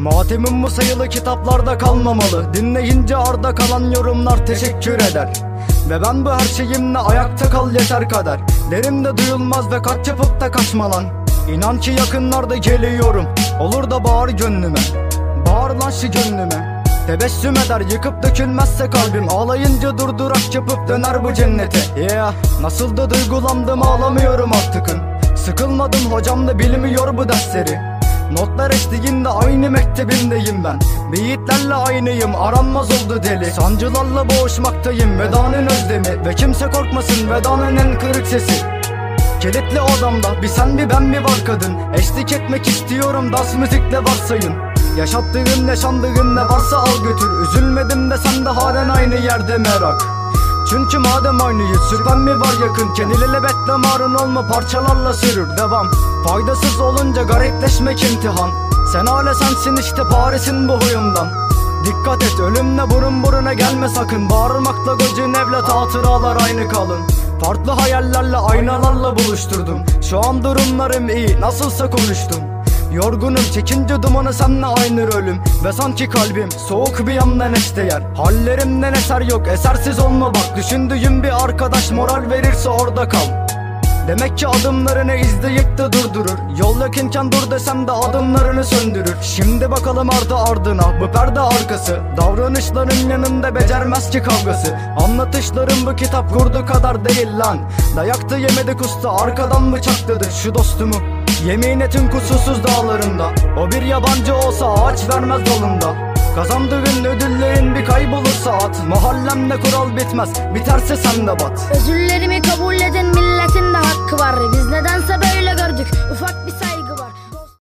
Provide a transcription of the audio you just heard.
Matemim bu sayılı kitaplarda kalmamalı. Dinleyince arda kalan yorumlar teşekkür eder. Ve ben bu her şeyimle ayakta kal yeter kader Derimde duyulmaz ve kaç yapıp da kaçma lan İnan ki yakınlarda geliyorum. Olur da bağır gönlüme. Bağır lan şu gönlüme. Tebessüm eder yıkıp dökülmezse kalbim. Ağlayınca durdurak yapıp döner bu cennete. Yeah Nasıl da duygulandım ağlamıyorum artıkın. Sıkılmadım hocam da bilmiyor bu dersleri Notlar eşliğinde aynı mektebindeyim ben. Beyitlerle aynıyım aranmaz oldu deli. Sancılarla boğuşmaktayım vedanın özlemi Ve kimse korkmasın vedanın en kırık sesi. Kilitli odamda bir sen bir ben mi var kadın. Eşlik etmek istiyorum das müzikle varsayın Yaşattığın yaşandığın ne varsa al götür. Üzülmedim de sen de halen aynı yerde merak. Çünkü madem aynıyız sürpen mi var yakınken? İlelebet marun olma parçalarla sürür. Devam Faydasız olunca garipleşmek imtihan. Sen hala sensin işte Paris'in bu huyundan. Dikkat et ölümle burun buruna gelme sakın. Bağırmakla gocun evlet hatıralar aynı kalın. Farklı hayallerle aynalarla buluşturdum. Şu an durumlarım iyi nasılsa konuştum. Yorgunum çekince dumanı senle aynı ölüm Ve sanki kalbim soğuk bir yandan yer. Hallerimden eser yok esersiz olma bak. Düşündüğüm bir arkadaş moral verirse orada kal Demek ki adımlarını izleyip de durdurur. Yol yakınken dur desem de adımlarını söndürür. Şimdi bakalım ardı ardına bu perde arkası. Davranışların yanında becermez ki kavgası. Anlatışlarım bu kitap kurdu kadar değil lan. Dayaktı yemedik usta arkadan bıçakladı şu dostumu? Yemin etin kusursuz dağlarında. O bir yabancı olsa ağaç vermez dalında Kazandığın ödüllerin bir kaybolur saat Mahallemde kural bitmez biterse sen de bat. Özürlerimi